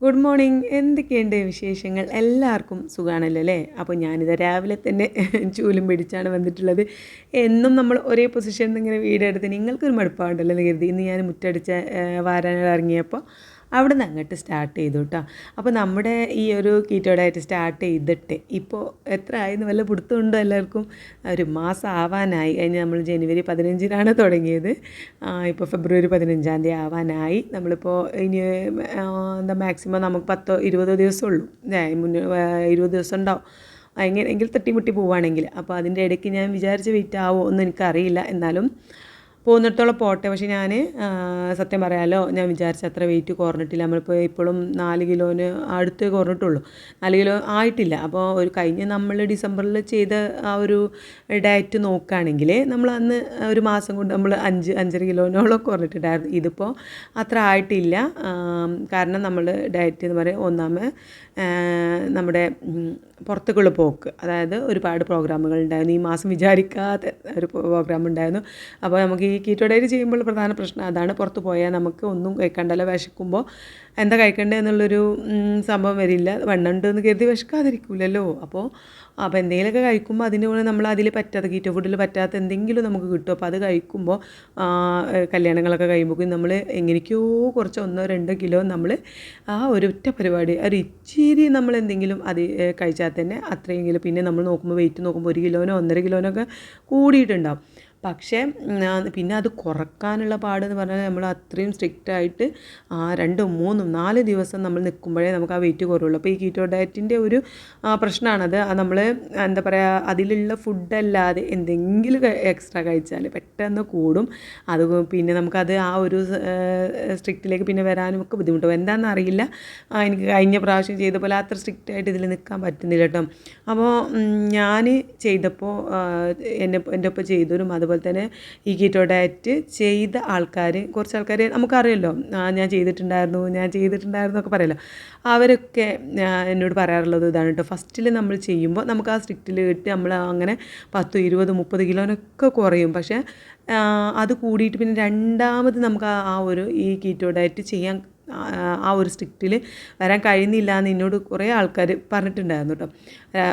Good morning എന്തൊക്കെയുണ്ട് വിശേഷങ്ങൾ? എല്ലാവർക്കും സുഖമാണല്ലോ അല്ലേ? അപ്പോൾ ഞാനിത് രാവിലെ തന്നെ ചൂലും പിടിച്ചാണ് വന്നിട്ടുള്ളത്. എന്നും നമ്മൾ ഒരേ പൊസിഷനിൽ നിന്ന് ഇങ്ങനെ വീടെടുത്ത് നിങ്ങൾക്കൊരു മടുപ്പാണ്ടല്ലോ എന്ന് കരുതി. ഇന്ന് ഞാൻ മുറ്റടിച്ച വാരാൻ ഇറങ്ങിയപ്പോൾ അവിടെ നിന്ന് അങ്ങോട്ട് സ്റ്റാർട്ട് ചെയ്തു കേട്ടോ അപ്പോൾ നമ്മുടെ ഈ ഒരു കീറ്റോടായിട്ട് സ്റ്റാർട്ട് ചെയ്തിട്ട് ഇപ്പോൾ എത്ര ആയെന്ന് വല്ല പിടുത്തമുണ്ടോ എല്ലാവർക്കും? ഒരു മാസം ആവാനായി. കഴിഞ്ഞ് നമ്മൾ ജനുവരി പതിനഞ്ചിനാണ് തുടങ്ങിയത്. ഇപ്പോൾ ഫെബ്രുവരി പതിനഞ്ചാം തീയതി ആവാനായി. നമ്മളിപ്പോൾ ഇനി എന്താ മാക്സിമം നമുക്ക് പത്തോ ഇരുപതോ ദിവസമുള്ളൂ. മുന്നേ ഇരുപത് ദിവസം ഉണ്ടാവും. എങ്ങനെയെങ്കിൽ തട്ടിമുട്ടി പോവുകയാണെങ്കിൽ അപ്പോൾ അതിന്റെ ഇടയ്ക്ക് ഞാൻ വിചാരിച്ച വെയിറ്റ് ആവുമോ എന്ന് എനിക്കറിയില്ല. എന്നാലും പോകുന്നിടത്തോളം പോട്ടെ. പക്ഷേ ഞാൻ സത്യം പറയാമല്ലോ ഞാൻ വിചാരിച്ച അത്ര വെയിറ്റ് കുറഞ്ഞിട്ടില്ല. നമ്മളിപ്പോൾ ഇപ്പോഴും നാല് കിലോന് അടുത്ത് കുറഞ്ഞിട്ടുള്ളൂ. നാല് കിലോ ആയിട്ടില്ല. അപ്പോൾ ഒരു കഴിഞ്ഞ നമ്മൾ ഡിസംബറിൽ ചെയ്ത ആ ഒരു ഡയറ്റ് നോക്കുകയാണെങ്കിൽ നമ്മൾ അന്ന് ഒരു മാസം കൊണ്ട് നമ്മൾ അഞ്ച് അഞ്ചര കിലോനോളം കുറഞ്ഞിട്ടുണ്ടായിരുന്നു. ഇതിപ്പോൾ അത്ര ആയിട്ടില്ല. കാരണം നമ്മൾ ഡയറ്റ് എന്ന് പറയുക ഒന്നാമത് നമ്മുടെ പുറത്തേക്കുള്ള പോക്ക്. അതായത് ഒരുപാട് പ്രോഗ്രാമുകൾ ഉണ്ടായിരുന്നു. ഈ മാസം വിചാരിക്കാത്ത ഒരു പ്രോഗ്രാം ഉണ്ടായിരുന്നു. അപ്പോൾ നമുക്ക് ഈ കീറ്റോ ഡയറി ചെയ്യുമ്പോൾ പ്രധാന പ്രശ്നം അതാണ്. പുറത്ത് പോയാൽ നമുക്ക് ഒന്നും കഴിക്കണ്ടല്ലോ വിശക്കുമ്പോൾ എന്താ കഴിക്കേണ്ടത് എന്നുള്ളൊരു സംഭവം വരില്ല. വണ്ണുണ്ട് എന്ന് കരുതി വിശക്കാതിരിക്കില്ലല്ലോ അപ്പോൾ അപ്പോൾ എന്തെങ്കിലുമൊക്കെ കഴിക്കുമ്പോൾ അതിന്റെ കൂടെ നമ്മൾ അതിൽ പറ്റാത്ത കീറ്റോ ഫുഡിൽ പറ്റാത്ത എന്തെങ്കിലും നമുക്ക് കിട്ടും. അപ്പോൾ അത് കഴിക്കുമ്പോൾ കല്യാണങ്ങളൊക്കെ കഴിയുമ്പോൾ നമ്മൾ എങ്ങനെയൊക്കെയോ കുറച്ച് ഒന്നോ രണ്ടോ കിലോ നമ്മൾ ആ ഒരൊറ്റ പരിപാടി ഒരു ഇച്ചിരി നമ്മൾ എന്തെങ്കിലും അത് കഴിച്ചാൽ തന്നെ അത്രയെങ്കിലും പിന്നെ നമ്മൾ നോക്കുമ്പോൾ വെയിറ്റ് നോക്കുമ്പോൾ ഒരു കിലോനോ ഒന്നര കിലോനോ ഒക്കെ കൂടിയിട്ടുണ്ടാവും. പക്ഷേ പിന്നെ അത് കുറക്കാനുള്ള പാടെന്ന് പറഞ്ഞാൽ നമ്മൾ അത്രയും സ്ട്രിക്റ്റ് ആയിട്ട് രണ്ടും മൂന്നും നാല് ദിവസം നമ്മൾ നിൽക്കുമ്പോഴേ നമുക്ക് ആ വെയിറ്റ് കുറയുള്ളൂ. അപ്പോൾ ഈ കീറ്റോ ഡയറ്റിന്റെ ഒരു പ്രശ്നമാണത്. നമ്മൾ എന്താ പറയുക അതിലുള്ള ഫുഡല്ലാതെ എന്തെങ്കിലും എക്സ്ട്രാ കഴിച്ചാൽ പെട്ടെന്ന് കൂടും. അത് പിന്നെ നമുക്കത് ആ ഒരു സ്ട്രിക്റ്റിലേക്ക് പിന്നെ വരാനും ഒക്കെ ബുദ്ധിമുട്ടും എന്താണെന്ന് അറിയില്ല. എനിക്ക് കഴിഞ്ഞ പ്രാവശ്യം ചെയ്ത പോലെ അത്ര സ്ട്രിക്റ്റ് ആയിട്ട് ഇതിൽ നിൽക്കാൻ പറ്റുന്നില്ല കേട്ടോ. അപ്പോൾ ഞാൻ ചെയ്തപ്പോൾ എന്നെ എന്റെ ഒപ്പം ചെയ്തവരും അതുപോലെ അതുപോലെ തന്നെ ഈ കീറ്റോ ഡയറ്റ് ചെയ്ത ആൾക്കാർ കുറച്ച് ആൾക്കാർ നമുക്കറിയാമല്ലോ ഞാൻ ചെയ്തിട്ടുണ്ടായിരുന്നു ഞാൻ ചെയ്തിട്ടുണ്ടായിരുന്നു ഒക്കെ പറയല്ലോ. അവരൊക്കെ എന്നോട് പറയാറുള്ളത് ഇതാണ് കേട്ടോ ഫസ്റ്റിൽ നമ്മൾ ചെയ്യുമ്പോൾ നമുക്ക് ആ സ്ട്രിക്റ്റിൽ കിട്ടി നമ്മൾ അങ്ങനെ പത്ത് ഇരുപത് മുപ്പത് കിലോനൊക്കെ കുറയും. പക്ഷേ അത് കൂടിയിട്ട് പിന്നെ രണ്ടാമത് നമുക്ക് ആ ഒരു ഈ കീറ്റോ ഡയറ്റ് ചെയ്യാൻ ആ ഒരു സ്ട്രിക്റ്റിൽ വരാൻ കഴിയുന്നില്ല എന്ന് എന്നോട് കുറേ ആൾക്കാർ പറഞ്ഞിട്ടുണ്ടായിരുന്നു കേട്ടോ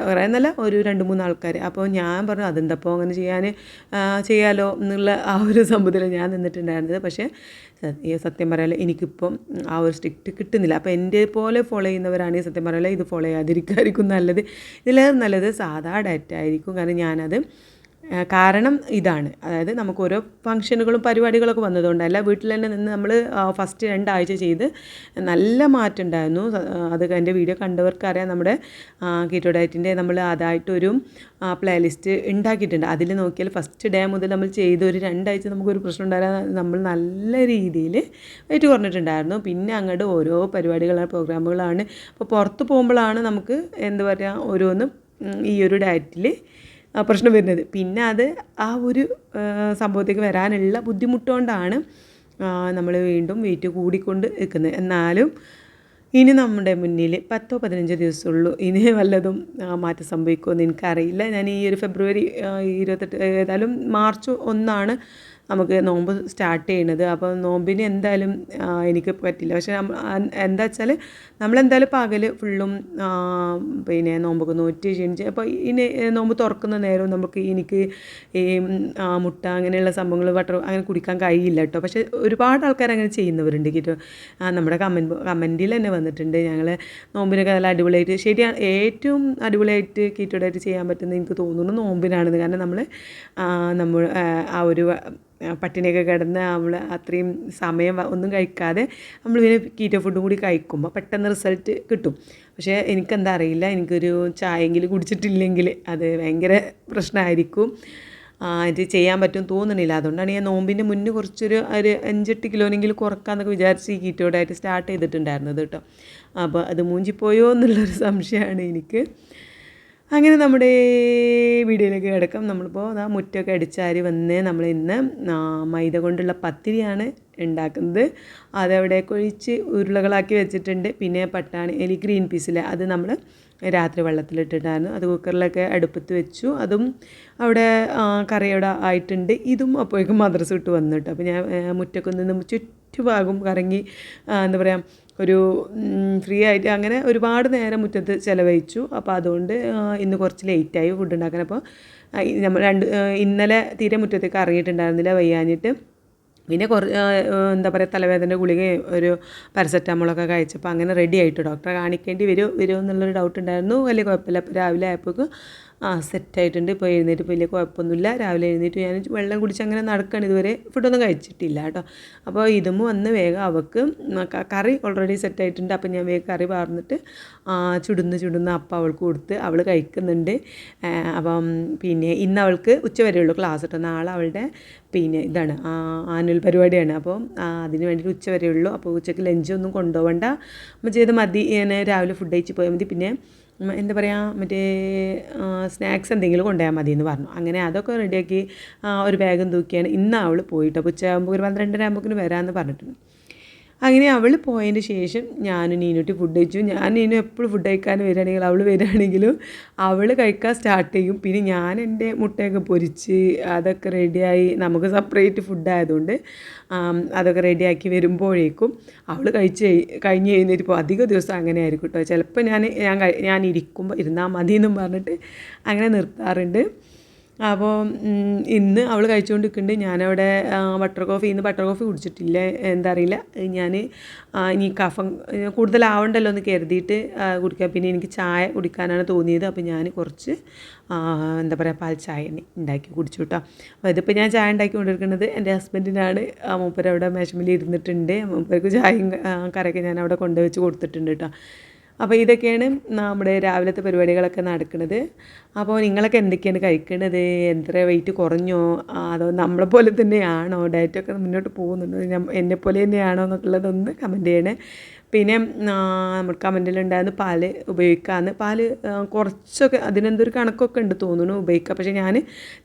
കുറേ എന്നല്ല ഒരു രണ്ട് മൂന്ന് ആൾക്കാർ അപ്പോൾ ഞാൻ പറഞ്ഞു അതെന്തപ്പോൾ അങ്ങനെ ചെയ്യാൻ ചെയ്യാലോ? എന്നുള്ള ആ ഒരു സംഭവത്തിൽ ഞാൻ നിന്നിട്ടുണ്ടായിരുന്നത്. പക്ഷേ സത്യം പറയാലോ എനിക്കിപ്പം ആ ഒരു സ്ട്രിക്റ്റ് കിട്ടുന്നില്ല. അപ്പോൾ എന്റെ പോലെ ഫോളോ ചെയ്യുന്നവരാണെങ്കിൽ സത്യം പറയാലോ ഇത് ഫോളോ ചെയ്യാതിരിക്കുമായിരിക്കും നല്ലത്. ഇതിലേറെ നല്ലത് സാധാ ഡയറ്റ് ആയിരിക്കും. കാരണം ഞാനത് കാരണം ഇതാണ്. അതായത് നമുക്ക് ഓരോ ഫംഗ്ഷനുകളും പരിപാടികളൊക്കെ വന്നതുകൊണ്ടല്ല വീട്ടിൽ തന്നെ നിന്ന് നമ്മൾ ഫസ്റ്റ് രണ്ടാഴ്ച ചെയ്ത് നല്ല മാറ്റം ഉണ്ടായിരുന്നു അത് എന്റെ വീഡിയോ കണ്ടവർക്കറിയാം. നമ്മുടെ കീറ്റോ ഡയറ്റിന്റെ നമ്മൾ അതായിട്ടൊരു പ്ലേലിസ്റ്റ് ഉണ്ടാക്കിയിട്ടുണ്ട്. അതിൽ നോക്കിയാൽ ഫസ്റ്റ് ഡേ മുതൽ നമ്മൾ ചെയ്ത് ഒരു രണ്ടാഴ്ച നമുക്കൊരു പ്രശ്നം ഉണ്ടായാലും നമ്മൾ നല്ല രീതിയിൽ വെയിറ്റ് കുറഞ്ഞിട്ടുണ്ടായിരുന്നു. പിന്നെ അങ്ങോട്ട് ഓരോ പരിപാടികളാണ് പ്രോഗ്രാമുകളാണ്. അപ്പോൾ പുറത്ത് പോകുമ്പോഴാണ് നമുക്ക് എന്താ പറയുക ഓരോന്നും ഈ ഒരു ഡയറ്റിൽ പ്രശ്നം വരുന്നത്. പിന്നെ അത് ആ ഒരു സംഭവത്തേക്ക് വരാനുള്ള ബുദ്ധിമുട്ടുകൊണ്ടാണ് നമ്മൾ വീണ്ടും വെയിറ്റ് കൂടിക്കൊണ്ട് നിൽക്കുന്നത്. എന്നാലും ഇനി നമ്മുടെ മുന്നിൽ പത്തോ പതിനഞ്ചോ ദിവസമുള്ളൂ. ഇനി വല്ലതും മാറ്റം സംഭവിക്കുമെന്ന് എനിക്കറിയില്ല. ഞാൻ ഈ ഒരു ഫെബ്രുവരി ഇരുപത്തെട്ട് ഏതായാലും മാർച്ച് ഒന്നാണ് നമുക്ക് നോമ്പ് സ്റ്റാർട്ട് ചെയ്യണത്. അപ്പോൾ നോമ്പിന് എന്തായാലും എനിക്ക് പറ്റില്ല. പക്ഷേ എന്താ വെച്ചാൽ നമ്മളെന്തായാലും പകൽ ഫുള്ളും പിന്നെ നോമ്പൊക്കെ നോറ്റി ക്ഷണിച്ച് അപ്പോൾ ഇനി നോമ്പ് തുറക്കുന്ന നേരവും നമുക്ക് എനിക്ക് ഈ മുട്ട അങ്ങനെയുള്ള സംഭവങ്ങൾ വട്ടർ അങ്ങനെ കുടിക്കാൻ കഴിയില്ല കേട്ടോ പക്ഷേ ഒരുപാട് ആൾക്കാർ അങ്ങനെ ചെയ്യുന്നവരുണ്ട് കേട്ടോ. നമ്മുടെ കമന്റ് കമന്റിൽ തന്നെ വന്നിട്ടുണ്ട്. ഞങ്ങൾ നോമ്പിനൊക്കെ നല്ല അടിപൊളിയായിട്ട് ശരിയാണ് ഏറ്റവും അടിപൊളിയായിട്ട് കീറ്റോടായിട്ട് ചെയ്യാൻ പറ്റുന്നത് എനിക്ക് തോന്നുന്നു നോമ്പിനാണെന്ന്. കാരണം നമ്മൾ നമ്മൾ ആ ഒരു പട്ടിണിയൊക്കെ കിടന്ന് നമ്മൾ അത്രയും സമയം ഒന്നും കഴിക്കാതെ നമ്മൾ പിന്നെ കീറ്റോ ഫുഡും കൂടി കഴിക്കുമ്പോൾ പെട്ടെന്ന് റിസൾട്ട് കിട്ടും. പക്ഷേ എനിക്കെന്താ അറിയില്ല. എനിക്കൊരു ചായെങ്കിലും കുടിച്ചിട്ടില്ലെങ്കിൽ അത് ഭയങ്കര പ്രശ്നമായിരിക്കും ഇത് ചെയ്യാൻ പറ്റും തോന്നണില്ല. അതുകൊണ്ടാണ് ഞാൻ നോമ്പിന്റെ മുന്നേ കുറച്ചൊരു ഒരു അഞ്ചെട്ട് കിലോനെങ്കിലും കുറക്കാമെന്നൊക്കെ വിചാരിച്ച് ഈ കീറ്റോടായിട്ട് സ്റ്റാർട്ട് ചെയ്തിട്ടുണ്ടായിരുന്നത് കേട്ടോ. അപ്പോൾ അത് മൂഞ്ചിപ്പോയോ എന്നുള്ളൊരു സംശയമാണ് എനിക്ക്. അങ്ങനെ നമ്മുടെ വീഡിയോയിലേക്ക് കിടക്കും. നമ്മളിപ്പോൾ ആ മുറ്റമൊക്കെ അടിച്ചാരി വന്ന് നമ്മൾ ഇന്ന് മൈദ കൊണ്ടുള്ള പത്തിരിയാണ് ഉണ്ടാക്കുന്നത്. അതവിടെ കൊഴിച്ച് ഉരുളകളാക്കി വെച്ചിട്ടുണ്ട്. പിന്നെ പട്ടാണി എലി ഗ്രീൻ പീസിലെ അത് നമ്മൾ രാത്രി വെള്ളത്തിലിട്ടിട്ടായിരുന്നു. അത് കുക്കറിലൊക്കെ അടുപ്പത്ത് വെച്ചു. അതും അവിടെ കറിയോടെ ആയിട്ടുണ്ട്. ഇതും അപ്പോഴേക്കും മദ്രസ് വിട്ട് വന്നിട്ടു അപ്പോൾ ഞാൻ മുറ്റൊക്കെ നിന്ന് ചുറ്റുഭാഗം കറങ്ങി എന്താ പറയുക ഒരു ഫ്രീ ആയിട്ട് അങ്ങനെ ഒരുപാട് നേരം മുറ്റത്ത് ചിലവഴിച്ചു. അപ്പോൾ അതുകൊണ്ട് ഇന്ന് കുറച്ച് ലേറ്റായി ഫുഡ് ഉണ്ടാക്കാൻ. അപ്പോൾ നമ്മൾ രണ്ട് ഇന്നലെ തീരെ മുറ്റത്തേക്ക് ഇറങ്ങിയിട്ടുണ്ടായിരുന്നില്ല വയ്യാഞ്ഞിട്ട്. പിന്നെ കുറച്ച് എന്താ പറയുക തലവേദന ഗുളികയും ഒരു പാരസെറ്റാമോളൊക്കെ കഴിച്ചപ്പോൾ അങ്ങനെ റെഡി ആയിട്ട്. ഡോക്ടറെ കാണിക്കേണ്ടി വരുമോ വരുമോ എന്നുള്ളൊരു ഡൗട്ട് ഉണ്ടായിരുന്നു. വലിയ കുഴപ്പമില്ല. അപ്പോൾ രാവിലെ ആയപ്പോഴേക്കും ആ സെറ്റായിട്ടുണ്ട് ഇപ്പോൾ എഴുന്നേറ്റ് വലിയ കുഴപ്പമൊന്നുമില്ല. രാവിലെ എഴുന്നേറ്റ് ഞാൻ വെള്ളം കുടിച്ച് അങ്ങനെ നടക്കാണ്. ഇതുവരെ ഫുഡൊന്നും കഴിച്ചിട്ടില്ല കേട്ടോ. അപ്പോൾ ഇതും വന്ന് വേഗം അവൾക്ക് കറി ഓൾറെഡി സെറ്റായിട്ടുണ്ട് അപ്പോൾ ഞാൻ വേഗം കറി പാർന്നിട്ട് ചുടുന്ന് ചുടുന്ന അപ്പം അവൾക്ക് കൊടുത്ത് അവൾ കഴിക്കുന്നുണ്ട്. അപ്പം പിന്നെ ഇന്ന് അവൾക്ക് ഉച്ച വരെയുള്ളൂ ക്ലാസ് കേട്ടോ നാളെ അവളുടെ പിന്നെ ഇതാണ് ആനുവൽ പരിപാടിയാണ്. അപ്പോൾ അതിന് വേണ്ടിയിട്ട് ഉച്ച വരെയുള്ളൂ അപ്പോൾ ഉച്ചയ്ക്ക് ലഞ്ചൊന്നും കൊണ്ടുപോകണ്ട. നമ്മൾ ചെയ്ത് മതി. രാവിലെ ഫുഡ് കഴിച്ച് പോയാൽ മതി. പിന്നെ എന്താ പറയുക മറ്റേ സ്നാക്സ് എന്തെങ്കിലും കൊണ്ടുപോയാൽ മതി എന്ന് പറഞ്ഞു. അങ്ങനെ അതൊക്കെ റെഡിയാക്കി ഒരു ബാഗും തൂക്കിയാണ് ഇന്ന് അവൾ പോയിട്ട്. അപ്പോൾ ഉച്ചയാകുമ്പോൾ ഒരു പന്ത്രണ്ടര ആകുമ്പോൾ വരാമെന്ന് പറഞ്ഞിട്ടുണ്ട്. അങ്ങനെ അവൾ പോയതിന് ശേഷം ഞാനും നീനുട്ടി ഫുഡ് കഴിച്ചു. ഞാൻ നീനു എപ്പോഴും ഫുഡ് കഴിക്കാൻ വരികയാണെങ്കിൽ അവൾ വരികയാണെങ്കിലും അവൾ കഴിക്കാൻ സ്റ്റാർട്ട് ചെയ്യും. പിന്നെ ഞാൻ എന്റെ മുട്ടയൊക്കെ പൊരിച്ച് അതൊക്കെ റെഡിയായി നമുക്ക് സെപ്പറേറ്റ് ഫുഡ് ആയതുകൊണ്ട് അതൊക്കെ റെഡിയാക്കി വരുമ്പോഴേക്കും അവൾ കഴിച്ച് കഴി- കഴിഞ്ഞ് കഴിഞ്ഞിട്ടിപ്പോൾ അധിക ദിവസം അങ്ങനെ ആയിരിക്കും കേട്ടോ ചിലപ്പോൾ ഞാൻ ഞാൻ ഞാൻ ഇരിക്കുമ്പോൾ ഇരുന്നാൽ മതി എന്നും പറഞ്ഞിട്ട് അങ്ങനെ നിർത്താറുണ്ട്. അപ്പോൾ ഇന്ന് അവൾ കഴിച്ചുകൊണ്ടിരിക്കുന്നുണ്ട് ഞാനവിടെ ബട്ടർ കോഫി ഇന്ന് ബട്ടർ കോഫി കുടിച്ചിട്ടില്ല. എന്താ അറിയില്ല. ഞാൻ ഇനി കഫം കൂടുതലാവണ്ടല്ലോ എന്ന് കരുതിയിട്ട് കുടിക്കുക കുടിക്കാം. പിന്നെ എനിക്ക് ചായ കുടിക്കാനാണ് തോന്നിയത്. അപ്പോൾ ഞാൻ കുറച്ച് എന്താ പറയുക പാൽ ചായ ഉണ്ടാക്കി കുടിച്ചു കേട്ടോ അപ്പോൾ ഇതിപ്പോൾ ഞാൻ ചായ ഉണ്ടാക്കി കൊണ്ടിരിക്കുന്നത് എന്റെ ഹസ്ബൻഡിനാണ്. മൂപ്പരവിടെ മേശമിൽ ഇരുന്നിട്ടുണ്ട്. മൂപ്പർക്ക് ചായയും കറിയൊക്കെ ഞാൻ അവിടെ കൊണ്ടുവച്ച് കൊടുത്തിട്ടുണ്ട് കേട്ടോ അപ്പോൾ ഇതൊക്കെയാണ് നമ്മുടെ രാവിലത്തെ പരിപാടികളൊക്കെ നടക്കുന്നത്. അപ്പോൾ നിങ്ങളൊക്കെ എന്തൊക്കെയാണ് കഴിക്കുന്നത് എത്ര വെയിറ്റ് കുറഞ്ഞോ? അതോ നമ്മളെ പോലെ തന്നെയാണോ? ഡയറ്റൊക്കെ മുന്നോട്ട് പോകുന്നുണ്ടോ? എന്നെ പോലെ തന്നെയാണോ എന്നൊക്കെയുള്ളതൊന്ന് കമന്റ് ചെയ്യണേ. പിന്നെ നമ്മൾ കമന്റിലുണ്ടായിരുന്നു പാൽ ഉപയോഗിക്കാമെന്ന് പാൽ കുറച്ചൊക്കെ അതിനെന്തൊരു കണക്കൊക്കെ ഉണ്ട് തോന്നുന്നു ഉപയോഗിക്കുക പക്ഷേ ഞാൻ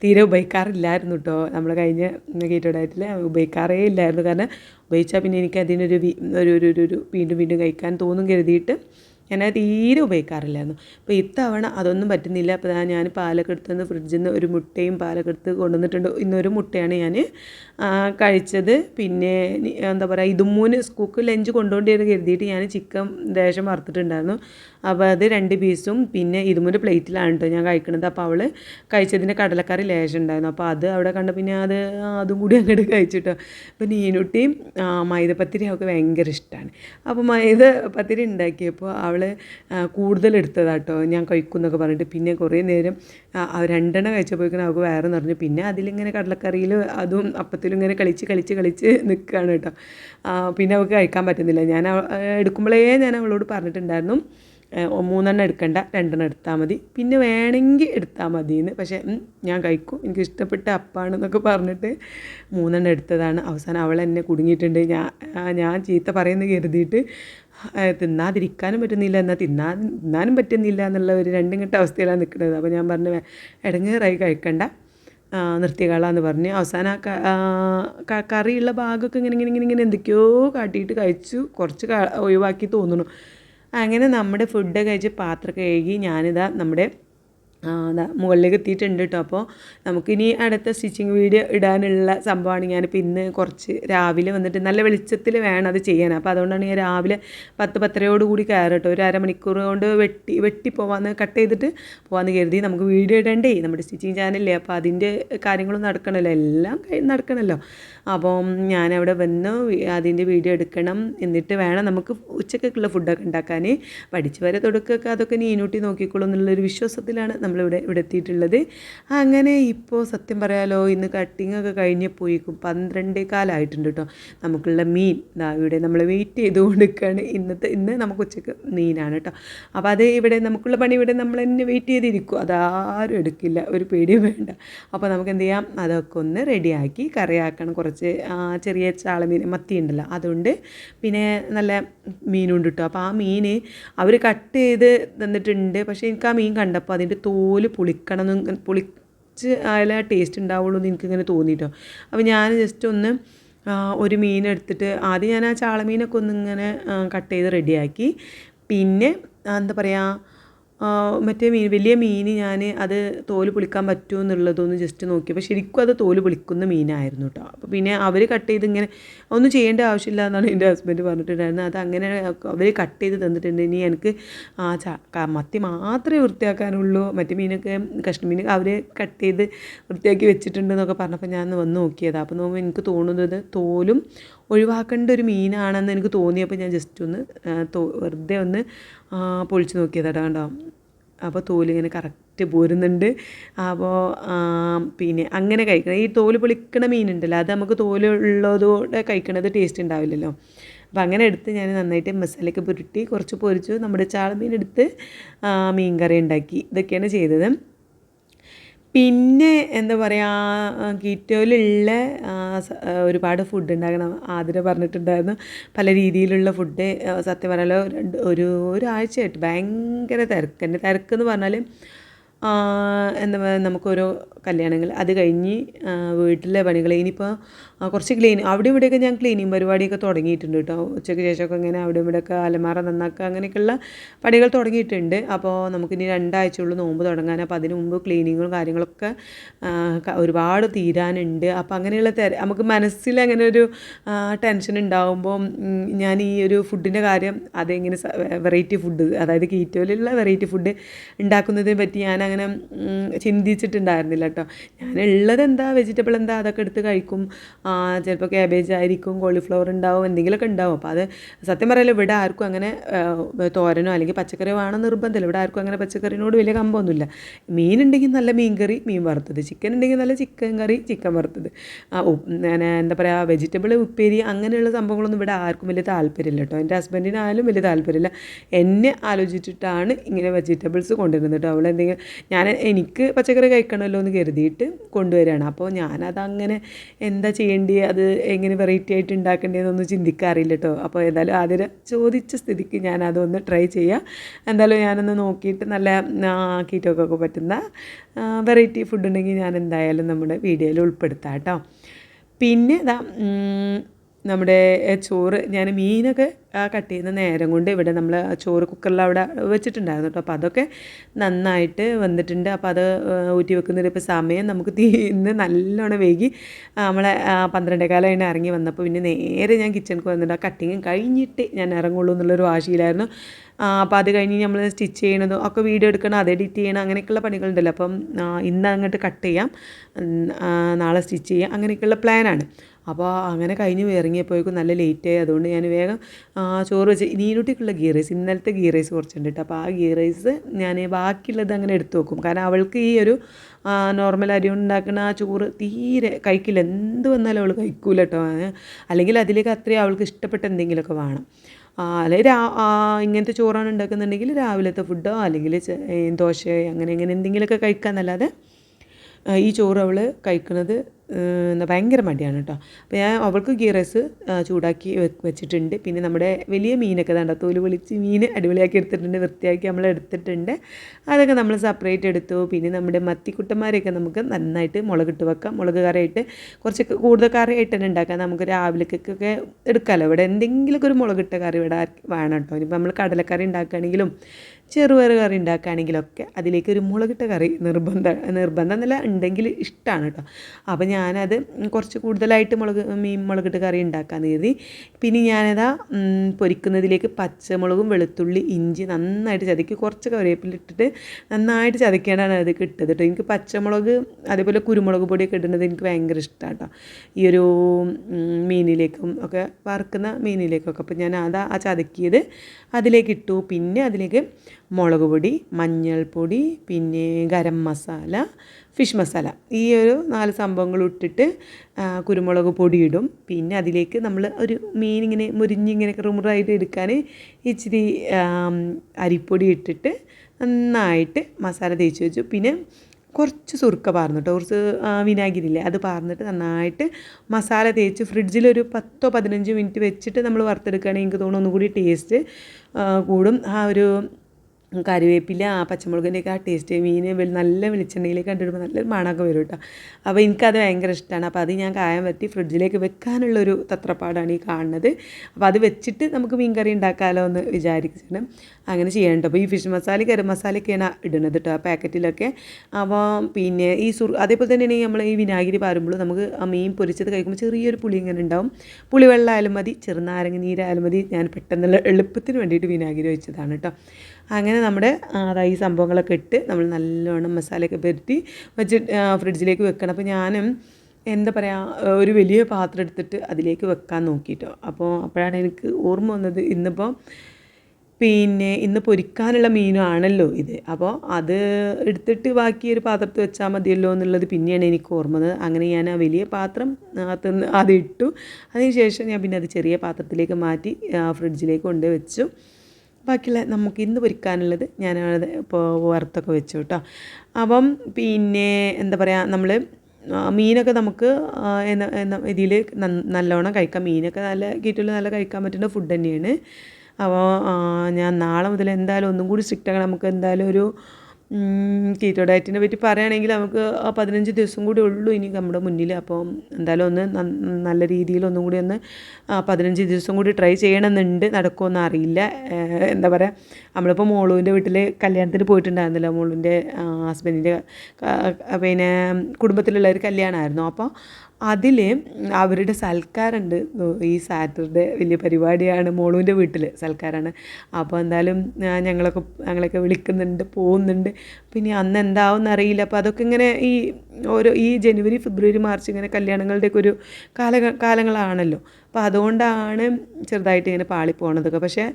തീരെ ഉപയോഗിക്കാറില്ലായിരുന്നു കേട്ടോ നമ്മൾ കഴിഞ്ഞ കീറ്റോ ഡയറ്റിൽ ഉപയോഗിക്കാറേ ഇല്ലായിരുന്നു. കാരണം ഉപയോഗിച്ചാൽ പിന്നെ എനിക്ക് അതിനൊരു ഒരു ഒരു- ഒരു വീണ്ടും വീണ്ടും കഴിക്കാൻ തോന്നും കരുതിയിട്ട് ഞാനത് തീരെ ഉപയോഗിക്കാറില്ലായിരുന്നു. അപ്പോൾ ഇത്തവണ അതൊന്നും പറ്റുന്നില്ല. അപ്പോൾ ഞാൻ പാലൊക്കെ എടുത്തുനിന്ന് ഫ്രിഡ്ജിൽ നിന്ന് ഒരു മുട്ടയും പാലൊക്കെ എടുത്ത് കൊണ്ടുവന്നിട്ടുണ്ട്. ഇന്നൊരു മുട്ടയാണ് ഞാൻ കഴിച്ചത്. പിന്നെ എന്താ പറയുക ഇതുമൂന്ന് സ്കൂക്ക് ലഞ്ച് കൊണ്ടുകൊണ്ടിരുന്ന് കരുതിയിട്ട് ഞാൻ ചിക്കൻ ദേശം വറുത്തിട്ടുണ്ടായിരുന്നു. അപ്പോൾ അത് രണ്ട് പീസും പിന്നെ ഇതുമൊരു പ്ലേറ്റിലാണ് കേട്ടോ ഞാൻ കഴിക്കണത്. അപ്പോൾ അവൾ കഴിച്ചതിന്റെ കടലക്കറി ലേശം ഉണ്ടായിരുന്നു. അപ്പോൾ അത് അവിടെ കണ്ട പിന്നെ അത് അതും കൂടി അങ്ങോട്ട് കഴിച്ചിട്ടോ. അപ്പോൾ നീനുട്ടിയും മൈദപ്പത്തിരി അവൾക്ക് ഭയങ്കര ഇഷ്ടമാണ് അപ്പോൾ മൈദ പത്തിരി ഉണ്ടാക്കിയപ്പോൾ അവൾ കൂടുതൽ എടുത്തതാട്ടോ ഞാൻ കഴിക്കും എന്നൊക്കെ പറഞ്ഞിട്ട്. പിന്നെ കുറേ നേരം രണ്ടെണ്ണം കഴിച്ചപ്പോഴേക്കും അവൾക്ക് വേറെ നിറഞ്ഞു പിന്നെ അതിലിങ്ങനെ കടലക്കറിയിൽ അതും അപ്പത്തിലും ഇങ്ങനെ കളിച്ച് കളിച്ച് കളിച്ച് നിൽക്കുകയാണ് കേട്ടോ. പിന്നെ അവൾക്ക് കഴിക്കാൻ പറ്റുന്നില്ല. ഞാൻ എടുക്കുമ്പോഴേ ഞാൻ അവളോട് പറഞ്ഞിട്ടുണ്ടായിരുന്നു. മൂന്നെണ്ണം എടുക്കണ്ട രണ്ടെണ്ണം എടുത്താൽ മതി. പിന്നെ വേണമെങ്കിൽ എടുത്താൽ മതി എന്ന് പക്ഷേ ഞാൻ കഴിക്കും. എനിക്ക് ഇഷ്ടപ്പെട്ട അപ്പാണെന്നൊക്കെ പറഞ്ഞിട്ട് മൂന്നെണ്ണം എടുത്തതാണ്. അവസാനം അവൾ എന്നെ കുടുങ്ങിയിട്ടുണ്ട്. ഞാൻ ഞാൻ ചീത്ത പറയുന്നത് കരുതിയിട്ട് തിന്നാതിരിക്കാനും പറ്റുന്നില്ല. എന്നാൽ തിന്നാൻ തിന്നാനും പറ്റുന്നില്ല എന്നുള്ള ഒരു രണ്ടും കെട്ട അവസ്ഥയിലാണ് നിൽക്കുന്നത്. അപ്പോൾ ഞാൻ പറഞ്ഞു ഇടങ്ങേറായി കഴിക്കണ്ട. നിർത്തികളാന്ന് പറഞ്ഞ്. അവസാനം ആ, കറിയുള്ള ഭാഗമൊക്കെ ഇങ്ങനെ ഇങ്ങനെ ഇങ്ങനെ ഇങ്ങനെ എന്തൊക്കെയോ കാട്ടിയിട്ട് കഴിച്ചു. കുറച്ച് ഒഴിവാക്കി തോന്നുന്നു. അങ്ങനെ നമ്മുടെ ഫുഡ് കഴിച്ച് പാത്രം കഴുകി ഞാനിതാ നമ്മുടെ മുകളിലേക്ക് എത്തിയിട്ടുണ്ട് കേട്ടോ അപ്പോൾ നമുക്കിനി അടുത്ത സ്റ്റിച്ചിങ് വീഡിയോ ഇടാനുള്ള സംഭവമാണ് ഞാനിപ്പോൾ ഇന്ന് കുറച്ച് രാവിലെ വന്നിട്ട് നല്ല വെളിച്ചത്തിൽ വേണം അത് ചെയ്യാൻ. അപ്പോൾ അതുകൊണ്ടാണ് ഞാൻ രാവിലെ പത്ത് പത്തരയോട് കൂടി കയറി കേട്ടോ ഒരു അരമണിക്കൂർ കൊണ്ട് വെട്ടി വെട്ടി പോവാന്ന് കട്ട് ചെയ്തിട്ട് പോകാമെന്ന് കരുതി നമുക്ക് വീഡിയോ ഇടണ്ടേ? നമ്മുടെ സ്റ്റിച്ചിങ് ചാനലില്ലേ അപ്പോൾ അതിന്റെ കാര്യങ്ങളും നടക്കണമല്ലോ എല്ലാം നടക്കണമല്ലോ അപ്പം ഞാനവിടെ വന്ന് അതിന്റെ വീഡിയോ എടുക്കണം. എന്നിട്ട് വേണം നമുക്ക് ഉച്ചക്കൊക്കെയുള്ള ഫുഡൊക്കെ ഉണ്ടാക്കാൻ പഠിച്ചു വരെ തുടക്കമൊക്കെ അതൊക്കെ നീനൂട്ടി നോക്കിക്കോളും എന്നുള്ളൊരു വിശ്വാസത്തിലാണ് നമ്മളിവിടെ ഇവിടെ എത്തിയിട്ടുള്ളത് അങ്ങനെ ഇപ്പോൾ സത്യം പറയാലോ ഇന്ന് കട്ടിംഗ് ഒക്കെ കഴിഞ്ഞ് പോയിക്കും. പന്ത്രണ്ടേ കാലമായിട്ടുണ്ട് കേട്ടോ നമുക്കുള്ള മീൻ ഇവിടെ നമ്മൾ വെയിറ്റ് ചെയ്തുകൊണ്ടിരിക്കുകയാണ് ഇന്നത്തെ ഇന്ന് നമുക്ക് ഉച്ചയ്ക്ക് മീനാണ് കേട്ടോ അപ്പോൾ അത് ഇവിടെ നമുക്കുള്ള പണി ഇവിടെ നമ്മൾ തന്നെ വെയിറ്റ് ചെയ്തിരിക്കും. അതാരും എടുക്കില്ല. ഒരു പേടിയും വേണ്ട. അപ്പോൾ നമുക്ക് എന്ത് ചെയ്യാം? അതൊക്കെ ഒന്ന് റെഡിയാക്കി കറിയാക്കണം. കുറച്ച് ചെറിയ ചാളമീൻ മത്തി ഉണ്ടല്ലോ അതുകൊണ്ട് പിന്നെ നല്ല മീനുണ്ട് കേട്ടോ അപ്പോൾ ആ മീൻ അവർ കട്ട് ചെയ്ത് തന്നിട്ടുണ്ട്. പക്ഷേ എനിക്ക് ആ മീൻ കണ്ടപ്പോൾ അതിന്റെ തോൽ പുളിക്കണം പുളിച്ച് ആയാലേ ആ ടേസ്റ്റ് ഉണ്ടാവുള്ളൂ എന്ന് എനിക്കിങ്ങനെ തോന്നിയിട്ടോ അപ്പോൾ ഞാൻ ജസ്റ്റ് ഒന്ന് ഒരു മീൻ എടുത്തിട്ട് ആദ്യം ഞാൻ ആ ചാളമീനൊക്കെ ഒന്നിങ്ങനെ കട്ട് ചെയ്ത് റെഡിയാക്കി പിന്നെ എന്താ പറയുക മറ്റേ മീൻ വലിയ മീൻ ഞാൻ അത് തോൽ പൊളിക്കാൻ പറ്റുമോ എന്നുള്ളതൊന്ന് ജസ്റ്റ് നോക്കിയപ്പോൾ ശരിക്കും അത് തോൽ പൊളിക്കുന്ന മീനായിരുന്നു കേട്ടോ അപ്പോൾ പിന്നെ അവർ കട്ട് ചെയ്ത് ഇങ്ങനെ ഒന്നും ചെയ്യേണ്ട ആവശ്യമില്ല എന്നാണ് എന്റെ ഹസ്ബൻഡ് പറഞ്ഞിട്ടുണ്ടായിരുന്നത്. അത് അങ്ങനെ അവർ കട്ട് ചെയ്ത് തന്നിട്ടുണ്ട്. ഇനി എനിക്ക് ആ ച മത്തി മാത്രമേ വൃത്തിയാക്കാനുള്ളൂ. മറ്റേ മീനൊക്കെ കഷ്ണമീൻ അവർ കട്ട് ചെയ്ത് വൃത്തിയാക്കി വെച്ചിട്ടുണ്ടെന്നൊക്കെ പറഞ്ഞപ്പോൾ ഞാൻ വന്ന് നോക്കിയതാണ് അപ്പോൾ നോക്കുമ്പോൾ എനിക്ക് തോന്നുന്നത് തോലും ഒഴിവാക്കേണ്ട ഒരു മീനാണെന്ന് എനിക്ക് തോന്നിയപ്പോൾ ഞാൻ ജസ്റ്റ് ഒന്ന് വെറുതെ ഒന്ന് പൊളിച്ച് നോക്കിയതാട്ടോ കണ്ടോ? അപ്പോൾ തോലിങ്ങനെ കറക്റ്റ് പോരുന്നുണ്ട്. അപ്പോൾ പിന്നെ അങ്ങനെ കഴിക്കണം. ഈ തോൽ പൊളിക്കണ മീനുണ്ടല്ലോ അത് നമുക്ക് തോൽ കഴിക്കണത് ടേസ്റ്റ് ഉണ്ടാവില്ലല്ലോ. അപ്പോൾ അങ്ങനെ എടുത്ത് ഞാൻ നന്നായിട്ട് മസാലയ്ക്ക് പുരട്ടി കുറച്ച് പൊരിച്ചു. നമ്മുടെ ചാളമീൻ എടുത്ത് മീൻ കറി ഉണ്ടാക്കി. ഇതൊക്കെയാണ് ചെയ്തത്. പിന്നെ എന്താ പറയുക കീറ്റോയിലുള്ള ഒരുപാട് ഫുഡ് ഉണ്ടാക്കണം. ആതിര പറഞ്ഞിട്ടുണ്ടായിരുന്നു. പല രീതിയിലുള്ള ഫുഡ് സത്യം പറഞ്ഞാൽ ഒരു ഒരാഴ്ചയായിട്ട് ഭയങ്കര തിരക്ക്. എന്റെ തിരക്കെന്ന് പറഞ്ഞാൽ എന്താ പറയുക നമുക്കോരോ കല്യാണങ്ങൾ. അത് കഴിഞ്ഞ് വീട്ടിലെ പണികൾ ഇനിയിപ്പോൾ കുറച്ച് ക്ലീൻ അവിടെ ഇവിടെയൊക്കെ ഞാൻ ക്ലീനിങ് പരിപാടിയൊക്കെ തുടങ്ങിയിട്ടുണ്ട് കേട്ടോ. ഉച്ചയ്ക്ക് ശേഷമൊക്കെ ഇങ്ങനെ അവിടെ ഇവിടെയൊക്കെ അലമാറ നന്നാക്കുക അങ്ങനെയൊക്കെയുള്ള പണികൾ തുടങ്ങിയിട്ടുണ്ട്. അപ്പോൾ നമുക്കിനി രണ്ടാഴ്ചയുള്ള നോമ്പ് തുടങ്ങാൻ. അപ്പോൾ അതിന് മുമ്പ് ക്ലീനിങ്ങും കാര്യങ്ങളൊക്കെ ഒരുപാട് തീരാനുണ്ട്. അപ്പോൾ അങ്ങനെയുള്ള തിര നമുക്ക് മനസ്സിൽ അങ്ങനെ ഒരു ടെൻഷൻ ഉണ്ടാകുമ്പോൾ ഞാൻ ഈ ഒരു ഫുഡിന്റെ കാര്യം അതെങ്ങനെ വെറൈറ്റി ഫുഡ് അതായത് കീറ്റോയിലുള്ള വെറൈറ്റി ഫുഡ് ഉണ്ടാക്കുന്നതിനെ പറ്റി ഞാൻ അങ്ങനെ ചിന്തിച്ചിട്ടുണ്ടായിരുന്നില്ല കേട്ടോ. ഞാനുള്ളത് എന്താ? വെജിറ്റബിൾ എന്താ? അതൊക്കെ എടുത്ത് കഴിക്കും. ചിലപ്പോൾ ക്യാബേജ് ആയിരിക്കും കോളിഫ്ലവർ ഉണ്ടാവും എന്തെങ്കിലുമൊക്കെ ഉണ്ടാവും. അപ്പോൾ അത് സത്യം പറയാലോ ഇവിടെ ആർക്കും അങ്ങനെ തോരനോ അല്ലെങ്കിൽ പച്ചക്കറി വേണം നിർബന്ധമില്ല. ഇവിടെ ആർക്കും അങ്ങനെ പച്ചക്കറിനോട് വലിയ കമ്പമൊന്നുമില്ല. മീൻ ഉണ്ടെങ്കിൽ നല്ല മീൻ കറി മീൻ വറുത്തത്. ചിക്കൻ ഉണ്ടെങ്കിൽ നല്ല ചിക്കൻ കറി ചിക്കൻ വറുത്തത്. ഞാൻ എന്താ പറയുക വെജിറ്റബിൾ ഉപ്പേരി അങ്ങനെയുള്ള സംഭവങ്ങളൊന്നും ഇവിടെ ആർക്കും വലിയ താല്പര്യമില്ല കേട്ടോ. എന്റെ ഹസ്ബൻഡിനായാലും വലിയ താല്പര്യമില്ല. എന്നെ ആലോചിച്ചിട്ടാണ് ഇങ്ങനെ വെജിറ്റബിൾസ് കൊണ്ടുവരുന്നത് കേട്ടോ. അവളെന്തെങ്കിലും ഞാൻ എനിക്ക് പച്ചക്കറി കഴിക്കണമല്ലോ എന്ന് കരുതിയിട്ട് കൊണ്ടുവരികയാണ് അപ്പോൾ ഞാനതങ്ങനെ എന്താ ചെയ്യേണ്ടി അത് എങ്ങനെ വെറൈറ്റി ആയിട്ട് ഉണ്ടാക്കേണ്ടതെന്നൊന്നും ചിന്തിക്കാറില്ല കേട്ടോ അപ്പോൾ ഏതായാലും ആദ്യം ചോദിച്ച സ്ഥിതിക്ക് ഞാൻ അതൊന്ന് ട്രൈ ചെയ്യാം. എന്തായാലും ഞാനൊന്ന് നോക്കിയിട്ട് നല്ല ആക്കിയിട്ടൊക്കെ പറ്റുന്ന വെറൈറ്റി ഫുഡ് ഉണ്ടെങ്കിൽ ഞാൻ എന്തായാലും നമ്മുടെ വീഡിയോയിൽ ഉൾപ്പെടുത്താം കേട്ടോ പിന്നെ ഇതാ നമ്മുടെ ചോറ് ഞാൻ മീനൊക്കെ കട്ട് ചെയ്യുന്ന നേരം കൊണ്ട് ഇവിടെ നമ്മൾ ചോറ് കുക്കറിൽ അവിടെ വെച്ചിട്ടുണ്ടായിരുന്നു കേട്ടോ അപ്പോൾ അതൊക്കെ നന്നായിട്ട് വന്നിട്ടുണ്ട്. അപ്പോൾ അത് ഊറ്റി വെക്കുന്നതിന് ഇപ്പോൾ സമയം നമുക്ക് തീന്ന് നല്ലോണം വൈകി. നമ്മളെ പന്ത്രണ്ടേകാലം പന്ത്രണ്ടേ കാലം ഇറങ്ങി വന്നപ്പോൾ പിന്നെ നേരെ ഞാൻ കിച്ചണിക്ക് വന്നിട്ട് ആ കട്ടിങ് കഴിഞ്ഞിട്ട് ഞാൻ ഇറങ്ങുള്ളൂ എന്നുള്ളൊരു വാശിയിലായിരുന്നു. അപ്പോൾ അത് കഴിഞ്ഞ് നമ്മൾ സ്റ്റിച്ച് ചെയ്യണതും ഒക്കെ വീഡിയോ എടുക്കണം അത് എഡിറ്റ് ചെയ്യണം അങ്ങനെയൊക്കെയുള്ള പണികളുണ്ടല്ലോ. അപ്പം ഇന്ന് അങ്ങോട്ട് കട്ട് ചെയ്യാം. നാളെ സ്റ്റിച്ച് ചെയ്യാം അങ്ങനെയൊക്കെയുള്ള പ്ലാനാണ് അപ്പോൾ അങ്ങനെ കഴിഞ്ഞ് ഇറങ്ങിയപ്പോഴേക്കും നല്ല ലേറ്റായി അതുകൊണ്ട് ഞാൻ വേഗം ചോറ് വെച്ച് നീനുട്ടിക്കുള്ള ഗീ റൈസ് ഇന്നലത്തെ ഗീ റൈസ് കുറച്ചുണ്ട് കേട്ടോ അപ്പോൾ ആ ഗീ റൈസ് ഞാൻ ബാക്കിയുള്ളത് അങ്ങനെ എടുത്തു വെക്കും. കാരണം അവൾക്ക് ഈ ഒരു നോർമൽ അരി ഉണ്ടാക്കുന്ന ആ ചോറ് തീരെ കഴിക്കില്ല. എന്ത് വന്നാലും അവൾ കഴിക്കൂല കേട്ടോ അല്ലെങ്കിൽ അതിലേക്ക് അത്രയും അവൾക്ക് ഇഷ്ടപ്പെട്ട എന്തെങ്കിലുമൊക്കെ വേണം. അല്ലെങ്കിൽ രാ ഇങ്ങനത്തെ ചോറാണ് ഉണ്ടാക്കുന്നുണ്ടെങ്കിൽ രാവിലത്തെ ഫുഡോ അല്ലെങ്കിൽ ദോശയോ അങ്ങനെ ഇങ്ങനെ എന്തെങ്കിലുമൊക്കെ കഴിക്കാമെന്നല്ലാതെ ഈ ചോറ് അവൾ കഴിക്കുന്നത് എന്താ ഭയങ്കര മടിയാണ് കേട്ടോ. അപ്പോൾ ഞാൻ അവൾക്ക് ഗീ റൈസ് ചൂടാക്കി വെച്ചിട്ടുണ്ട്. പിന്നെ നമ്മുടെ വലിയ മീനൊക്കെ കണ്ടോ തോൽ പൊളിച്ച് മീൻ അടിപൊളിയാക്കി എടുത്തിട്ടുണ്ട് വൃത്തിയാക്കി നമ്മൾ എടുത്തിട്ടുണ്ട്. അതൊക്കെ നമ്മൾ സെപ്പറേറ്റ് എടുത്തു. പിന്നെ നമ്മുടെ മത്തിക്കുട്ടന്മാരെയൊക്കെ നമുക്ക് നന്നായിട്ട് മുളകിട്ട് വെക്കാം. മുളക് കറിയായിട്ട് കുറച്ച് കൂടുതൽ കറിയായിട്ട് തന്നെ ഉണ്ടാക്കാം. നമുക്ക് രാവിലേക്കൊക്കെ എടുക്കാമല്ലോ ഇവിടെ എന്തെങ്കിലുമൊക്കെ ഒരു മുളകിട്ട കറി ഇവിടെ വേണം കേട്ടോ. ഇനിയിപ്പോൾ നമ്മൾ കടലക്കറി ഉണ്ടാക്കുകയാണെങ്കിലും ചെറുപയർ കറി ഉണ്ടാക്കുകയാണെങ്കിലൊക്കെ അതിലേക്ക് ഒരു മുളകിട്ട കറി നിർബന്ധ നിർബന്ധം എന്നല്ല ഉണ്ടെങ്കിൽ ഇഷ്ടമാണ് കേട്ടോ. അപ്പോൾ ഞാനത് കുറച്ച് കൂടുതലായിട്ട് മുളക് മീൻ മുളകിട്ട് കറി ഉണ്ടാക്കാമെന്ന് കരുതി. പിന്നെ ഞാനതാ പൊരിക്കുന്നതിലേക്ക് പച്ചമുളകും വെളുത്തുള്ളി ഇഞ്ചി നന്നായിട്ട് ചതക്കി കുറച്ച് കറിവേപ്പില ഇട്ടിട്ട് നന്നായിട്ട് ചതക്കേണ്ടാണ് അത് കിട്ടുന്നത് കേട്ടോ. എനിക്ക് പച്ചമുളക് അതേപോലെ കുരുമുളക് പൊടിയൊക്കെ ഇടുന്നത് എനിക്ക് ഭയങ്കര ഇഷ്ടമാണ് കേട്ടോ. ഈ ഒരു മീനിലേക്കും ഒക്കെ വറുക്കുന്ന മീനിലേക്കൊക്കെ അപ്പോൾ ഞാൻ അതാ ആ ചതക്കിയത് അതിലേക്ക് ഇട്ടു. പിന്നെ അതിലേക്ക് മുളക് പൊടി മഞ്ഞൾപ്പൊടി പിന്നെ ഗരം മസാല ഫിഷ് മസാല. ഈ ഒരു നാല് സംഭവങ്ങൾ ഇട്ടിട്ട് കുരുമുളക് ഇടും പിന്നെ അതിലേക്ക് നമ്മൾ ഒരു മീൻ ഇങ്ങനെ മുരിഞ്ഞിങ്ങനെ ക്രിമുറായിട്ട് എടുക്കാൻ ഇച്ചിരി അരിപ്പൊടി ഇട്ടിട്ട് നന്നായിട്ട് മസാല തേച്ച് വെച്ചു. പിന്നെ കുറച്ച് സുറുക്ക പാർന്നിട്ട് കുറച്ച് വിനാഗിരില്ലേ അത് പാർന്നിട്ട് നന്നായിട്ട് മസാല തേച്ച് ഫ്രിഡ്ജിലൊരു പത്തോ പതിനഞ്ച് മിനിറ്റ് വെച്ചിട്ട് നമ്മൾ വറുത്തെടുക്കുകയാണെങ്കിൽ എനിക്ക് തോന്നുന്നു ഒന്നുകൂടി ടേസ്റ്റ് കൂടും. ആ ഒരു കറിവേപ്പില പച്ചമുളകിന്റെയൊക്കെ ആ ടേസ്റ്റ് മീൻ നല്ല വെളിച്ചെണ്ണയിലേക്ക് കണ്ടിടുമ്പോൾ നല്ലൊരു മണമൊക്കെ വരും കേട്ടോ അപ്പോൾ എനിക്കത് ഭയങ്കര ഇഷ്ടമാണ് അപ്പോൾ അത് ഞാൻ കായം വരട്ടി ഫ്രിഡ്ജിലേക്ക് വെക്കാനുള്ളൊരു തത്രപ്പാടാണ് ഈ കാണുന്നത്. അപ്പോൾ അത് വെച്ചിട്ട് നമുക്ക് മീൻ കറി ഉണ്ടാക്കാമല്ലോ എന്ന് വിചാരിച്ചിട്ട് അങ്ങനെ ചെയ്യണം അപ്പോൾ ഈ ഫിഷ് മസാല ഗരം മസാലയൊക്കെയാണ് ഇടുന്നത് കേട്ടോ ആ പാക്കറ്റിലൊക്കെ അപ്പോൾ പിന്നെ ഈ സുർ അതേപോലെ തന്നെയാണ് നമ്മൾ ഈ വിനാഗിരി പാരുമ്പോൾ നമുക്ക് ആ മീൻ പൊരിച്ചത് കഴിക്കുമ്പോൾ ചെറിയൊരു പുളി ഇങ്ങനെ ഉണ്ടാവും. പുളിവെള്ളമായാലും മതി ചെറുനാരങ്ങ നീരായാലും മതി. ഞാൻ പെട്ടെന്നുള്ള എളുപ്പത്തിന് വേണ്ടിയിട്ട് വിനാഗിരി വെച്ചതാണ് കേട്ടോ അങ്ങനെ നമ്മുടെ റൈസ് സംഭവങ്ങളൊക്കെ ഇട്ട് നമ്മൾ നല്ലോണം മസാലയൊക്കെ പരുത്തി വെച്ച് ഫ്രിഡ്ജിലേക്ക് വെക്കണം. അപ്പോൾ ഞാനും എന്താ പറയുക ഒരു വലിയ പാത്രം എടുത്തിട്ട് അതിലേക്ക് വെക്കാൻ നോക്കിയിട്ടോ അപ്പോൾ അപ്പോഴാണ് എനിക്ക് ഓർമ്മ വന്നത് ഇന്നിപ്പോൾ പിന്നെ ഇന്ന് പൊരിക്കാനുള്ള മീനാണല്ലോ ഇത്. അപ്പോൾ അത് എടുത്തിട്ട് ബാക്കി ഒരു പാത്രത്ത് വെച്ചാൽ മതിയല്ലോ എന്നുള്ളത് പിന്നെയാണ് എനിക്ക് ഓർമ്മത് അങ്ങനെ ഞാൻ ആ വലിയ പാത്രം അത് അത് ഇട്ടു. അതിനുശേഷം ഞാൻ പിന്നെ അത് ചെറിയ പാത്രത്തിലേക്ക് മാറ്റി ഫ്രിഡ്ജിലേക്ക് കൊണ്ട് വെച്ചു. ബാക്കിയുള്ള നമുക്ക് ഇന്ന് പൊരിക്കാനുള്ളത് ഞാൻ ഇപ്പോൾ വറുത്തൊക്കെ വെച്ചു കേട്ടോ അപ്പം പിന്നെ എന്താ പറയുക നമ്മൾ മീനൊക്കെ നമുക്ക് ഇതിൽ നല്ലോണം കഴിക്കാം. മീനൊക്കെ നല്ല കിറ്റിൽ നല്ല കഴിക്കാൻ പറ്റുന്ന ഫുഡ് തന്നെയാണ്. അപ്പോൾ ഞാൻ നാളെ മുതൽ എന്തായാലും ഒന്നും കൂടി സ്ട്രിക്റ്റ് ആക്കണം. നമുക്ക് എന്തായാലും ഒരു കീറ്റോ ഡയറ്റിനെ പറ്റി പറയുകയാണെങ്കിൽ നമുക്ക് ആ പതിനഞ്ച് ദിവസം കൂടി ഉള്ളൂ ഇനി നമ്മുടെ മുന്നിൽ. അപ്പോൾ എന്തായാലും ഒന്ന് നല്ല രീതിയിൽ ഒന്നും കൂടി ഒന്ന് പതിനഞ്ച് ദിവസം കൂടി ട്രൈ ചെയ്യണമെന്നുണ്ട്. നടക്കുമെന്ന് അറിയില്ല. എന്താ പറയുക നമ്മളിപ്പോൾ മോളുവിന്റെ വീട്ടിൽ കല്യാണത്തിന് പോയിട്ടുണ്ടായിരുന്നല്ലോ. മോളുവിന്റെ ഹസ്ബൻഡിന്റെ പിന്നെ കുടുംബത്തിലുള്ള ഒരു കല്യാണമായിരുന്നു. അപ്പോൾ അതിൽ അവരുടെ സൽക്കാരുണ്ട്. ഈ സാറ്റർഡേ വലിയ പരിപാടിയാണ്. മോളുവിന്റെ വീട്ടിൽ സൽക്കാരാണ്. അപ്പോൾ എന്തായാലും ഞങ്ങളൊക്കെ ഞങ്ങളൊക്കെ വിളിക്കുന്നുണ്ട് പോകുന്നുണ്ട് പിന്നെ അന്ന് എന്താവും അറിയില്ല. അപ്പോൾ അതൊക്കെ ഇങ്ങനെ ഈ ഓരോ ഈ ജനുവരി ഫെബ്രുവരി മാർച്ച് ഇങ്ങനെ കല്യാണങ്ങളുടെയൊക്കെ ഒരു കാല കാലങ്ങളാണല്ലോ. അപ്പോൾ അതുകൊണ്ടാണ് ചെറുതായിട്ട് ഇങ്ങനെ പാളിപ്പോണതൊക്കെ പക്ഷേ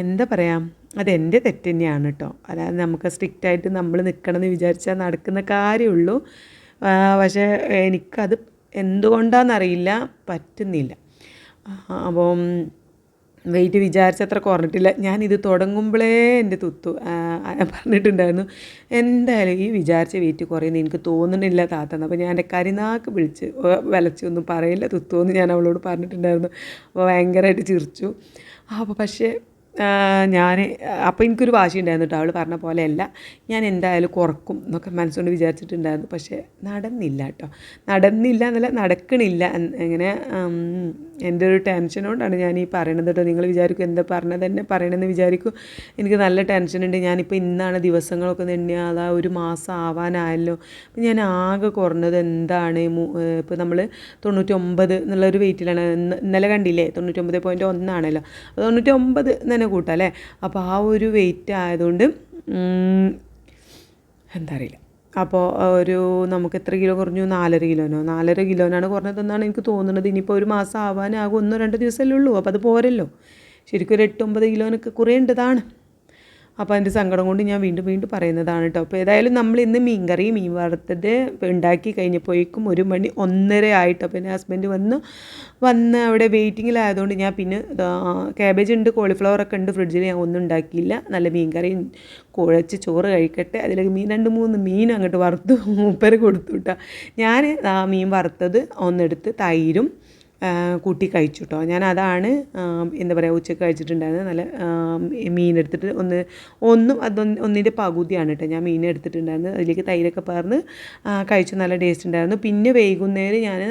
എന്താ പറയുക അതെന്റെ തെറ്റ് തന്നെയാണ് കേട്ടോ അതായത് നമുക്ക് സ്ട്രിക്റ്റായിട്ട് നമ്മൾ നിൽക്കണമെന്ന് വിചാരിച്ചാൽ നടക്കുന്ന കാര്യമുള്ളൂ പക്ഷേ എനിക്കത് എന്തുകൊണ്ടാണെന്നറിയില്ല പറ്റുന്നില്ല. അപ്പം വെയിറ്റ് വിചാരിച്ചത്ര കുറഞ്ഞിട്ടില്ല. ഞാൻ ഇത് തുടങ്ങുമ്പോഴേ എന്റെ തുത്തു പറഞ്ഞിട്ടുണ്ടായിരുന്നു എന്തായാലും ഈ വിചാരിച്ച വെയിറ്റ് കുറയുന്നു എനിക്ക് തോന്നുന്നില്ല താത്തന്ന് അപ്പോൾ ഞാൻ എന്റെ കരിനാക്ക് വിളിച്ച് വിലച്ചൊന്നും വിലച്ച് പറയില്ല തുത്തു എന്ന് ഞാൻ അവളോട് പറഞ്ഞിട്ടുണ്ടായിരുന്നു. അപ്പോൾ ഭയങ്കരമായിട്ട് ചിരിച്ചു. അപ്പോൾ പക്ഷേ ഞാൻ അപ്പോൾ എനിക്കൊരു വാശി ഉണ്ടായിരുന്നു കേട്ടോ അവൾ പറഞ്ഞ പോലെയല്ല. ഞാൻ എന്തായാലും കുറക്കും എന്നൊക്കെ മനസ്സുകൊണ്ട് വിചാരിച്ചിട്ടുണ്ടായിരുന്നു. പക്ഷേ നടന്നില്ല കേട്ടോ നടന്നില്ല എന്നല്ല നടക്കണില്ല ഇങ്ങനെ എന്റെ ഒരു ടെൻഷനോണ്ടാണ് ഞാൻ ഈ പറയണത് കേട്ടോ നിങ്ങൾ വിചാരിക്കും എന്താ പറഞ്ഞത് തന്നെ പറയണമെന്ന് വിചാരിക്കും. എനിക്ക് നല്ല ടെൻഷനുണ്ട് ഞാനിപ്പോൾ ഇന്നാണ് ദിവസങ്ങളൊക്കെ തന്നെ അതാ ഒരു മാസം ആവാനായല്ലോ. അപ്പം ഞാൻ ആകെ കുറഞ്ഞത് എന്താണ് ഇപ്പോൾ നമ്മൾ തൊണ്ണൂറ്റൊമ്പത് എന്നുള്ളൊരു വെയിറ്റിലാണ് ഇന്നലെ കണ്ടില്ലേ? തൊണ്ണൂറ്റൊമ്പത് പോയിന്റ് ഒന്നാണല്ലോ. തൊണ്ണൂറ്റൊമ്പത് തന്നെ കൂട്ടാം അല്ലേ അപ്പോൾ ആ ഒരു വെയിറ്റ് ആയതുകൊണ്ട് എന്താ അറിയില്ല. അപ്പോൾ ഒരു നമുക്ക് എത്ര കിലോ കുറഞ്ഞു? നാലര കിലോനോ? നാലര കിലോനാണ് കുറഞ്ഞതെന്നാണ് എനിക്ക് തോന്നുന്നത്. ഇനിയിപ്പോൾ ഒരു മാസം ആവാനാകും. ഒന്നോ രണ്ടോ ദിവസമല്ലേ ഉള്ളൂ. അപ്പോൾ അത് പോരല്ലോ. ശരിക്കും ഒരു എട്ടൊമ്പത് കിലോനൊക്കെ കുറയേണ്ടതാണ് അപ്പോൾ അതിന്റെ സങ്കടം കൊണ്ട് ഞാൻ വീണ്ടും വീണ്ടും പറയുന്നതാണ് കേട്ടോ അപ്പോൾ ഏതായാലും നമ്മൾ ഇന്ന് മീൻകറി മീൻ വറുത്തത് ഉണ്ടാക്കി കഴിഞ്ഞപ്പോഴേക്കും ഒരു മണി ഒന്നര ആയിട്ടോ അപ്പോൾ എന്റെ ഹസ്ബൻഡ് വന്ന്. വന്ന് അവിടെ വെയിറ്റിങ്ങിലായതുകൊണ്ട് ഞാൻ പിന്നെ ക്യാബേജ് ഉണ്ട് കോളിഫ്ലവർ ഒക്കെ ഉണ്ട് ഫ്രിഡ്ജിൽ ഞാൻ ഒന്നും ഉണ്ടാക്കിയില്ല. നല്ല മീൻകറി കുഴച്ച് ചോറ് കഴിക്കട്ടെ. അതിലേക്ക് മീൻ രണ്ട് മൂന്ന് മീൻ അങ്ങോട്ട് വറുത്ത് മൂപ്പര് കൊടുത്തു കേട്ടോ ഞാൻ ആ മീൻ വറുത്തത് ഒന്നെടുത്ത് തൈരും കൂട്ടി കഴിച്ചു കേട്ടോ ഞാൻ അതാണ് എന്താ പറയുക ഉച്ചയ്ക്ക് കഴിച്ചിട്ടുണ്ടായിരുന്നത്. നല്ല മീൻ എടുത്തിട്ട് ഒന്ന് ഒന്നും അതൊന്ന് ഒന്നിന്റെ പകുതിയാണ് കേട്ടോ ഞാൻ മീൻ എടുത്തിട്ടുണ്ടായിരുന്നത്. അതിലേക്ക് തൈരൊക്കെ പറഞ്ഞ് കഴിച്ചു. നല്ല ടേസ്റ്റ് ഉണ്ടായിരുന്നു. പിന്നെ വൈകുന്നേരം ഞാൻ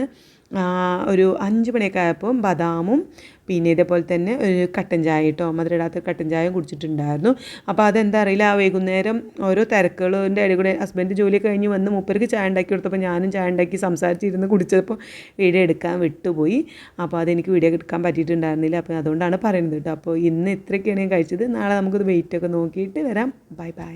ഒരു അഞ്ച് മണിയൊക്കെ ആയപ്പോൾ ബദാമും പിന്നെ ഇതേപോലെ തന്നെ ഒരു കട്ടൻ ചായ കേട്ടോ മധുരയിടാത്ത കട്ടൻ ചായ കുടിച്ചിട്ടുണ്ടായിരുന്നു. അപ്പോൾ അതെന്താ അറിയില്ല ആ വൈകുന്നേരം ഓരോ തിരക്കുകളുടെ ഇടയിൽ കൂടെ ഹസ്ബൻഡ് ജോലി കഴിഞ്ഞ് വന്ന് മുപ്പർക്ക് ചായ ഉണ്ടാക്കി കൊടുത്തപ്പോൾ ഞാനും ചായ ഉണ്ടാക്കി സംസാരിച്ചിരുന്ന് കുടിച്ചപ്പോൾ വീഡിയോ എടുക്കാൻ വിട്ടുപോയി. അപ്പോൾ അതെനിക്ക് വീഡിയോ എടുക്കാൻ പറ്റിയിട്ടുണ്ടായിരുന്നില്ല. അപ്പോൾ അതുകൊണ്ടാണ് പറയുന്നത് കേട്ടോ. അപ്പോൾ ഇന്ന് ഇത്രയൊക്കെയാണ് ഞാൻ കഴിച്ചത്. നാളെ നമുക്കത് വെയിറ്റൊക്കെ നോക്കിയിട്ട് വരാം. Bye bye